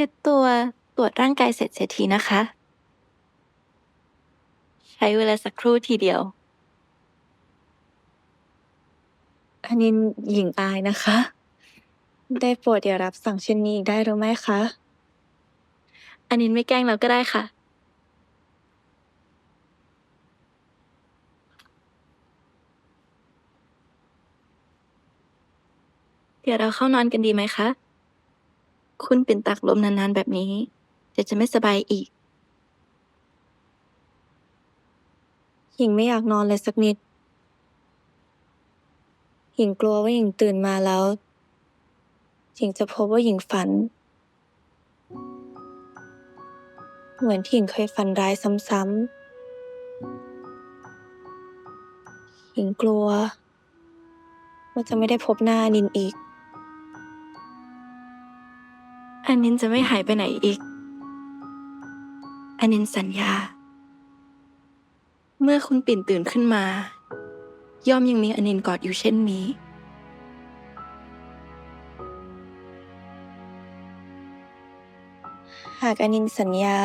เช็ดตัวตรวจร่างกายเสร็จเสียทีนะคะ ใช้เวลาสักครู่ทีเดียวอันนี้หญิงอายนะคะ ได้โปรดอย่ารับสั่งเช่นนี้อีกได้หรือไม่คะ อันนี้ไม่แกล้งเราก็ได้ค่ะ เดี๋ยวเราเข้านอนกันดีไหมคะ คุณเป็นตักลมนานๆแบบนี้เดี๋ยวจะไม่สบายอีก หญิงไม่อยากนอนเลยสักนิด หญิงกลัวว่าหญิงตื่นมาแล้ว หญิงจะพบว่าหญิงฝัน เหมือนที่หญิงเคยฝันร้ายซ้ำๆ หญิงกลัว ว่าจะไม่ได้พบหน้านินอีก อันนินจะไม่หายไปไหนอีก อันนินสัญญา เมื่อคุณปิ่นตื่นขึ้นมา ย่อมยังมีอันนินกอดอยู่เช่นนี้ หากอันนินสัญญา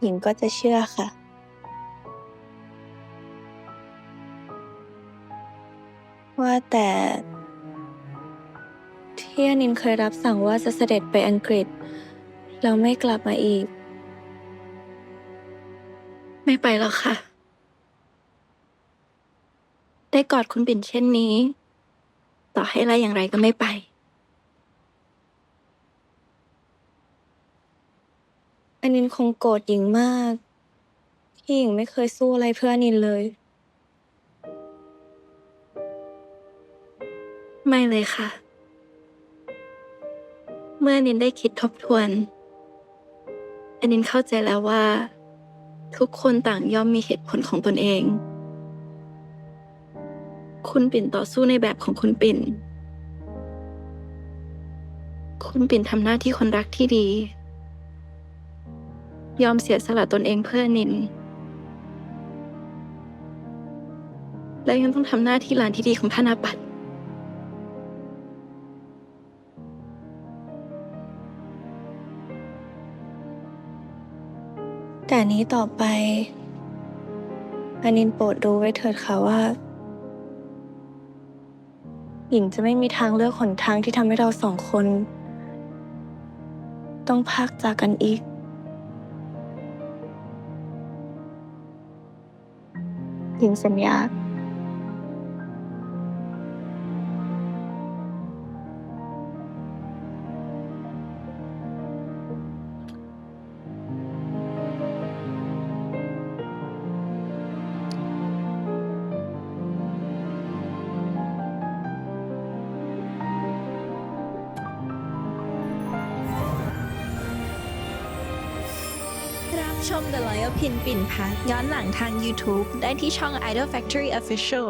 หญิงก็จะเชื่อค่ะ ว่าแต่ ที่อนินเคยรับสั่งว่าจะเสด็จไปอังกฤษ แล้วไม่กลับมาอีก ไม่ไปแล้วค่ะ ได้กอดคุณปิ่นเช่นนี้ ต่อให้ไล่อย่างไรก็ไม่ไป อนินคงโกรธหญิงมาก ที่หญิงไม่เคยสู้อะไรเพื่ออนินเลย ไม่เลยค่ะ เมื่อนินได้คิดทบทวนอันนินเข้าใจแล้วว่า ทุกคนต่างย่อมมีเหตุผลของตนเอง คุณปิ่นต่อสู้ในแบบของคุณปิ่น คุณปิ่นทำหน้าที่คนรักที่ดี ยอมเสียสละตนเองเพื่อนิน และยังต้องทำหน้าที่หลานที่ดีของท่านอาปัต แต่นี้ต่อไปอนินโปรดรู้ไว้เถิดค่ะว่า หญิงจะไม่มีทางเลือกหนทางที่ทำให้เราสองคน ต้องพากจากกันอีก หญิงสัญญา ชม The Loyal Pin ปิ่นพักย้อนหลังทาง YouTube ได้ที่ช่อง Idol Factory Official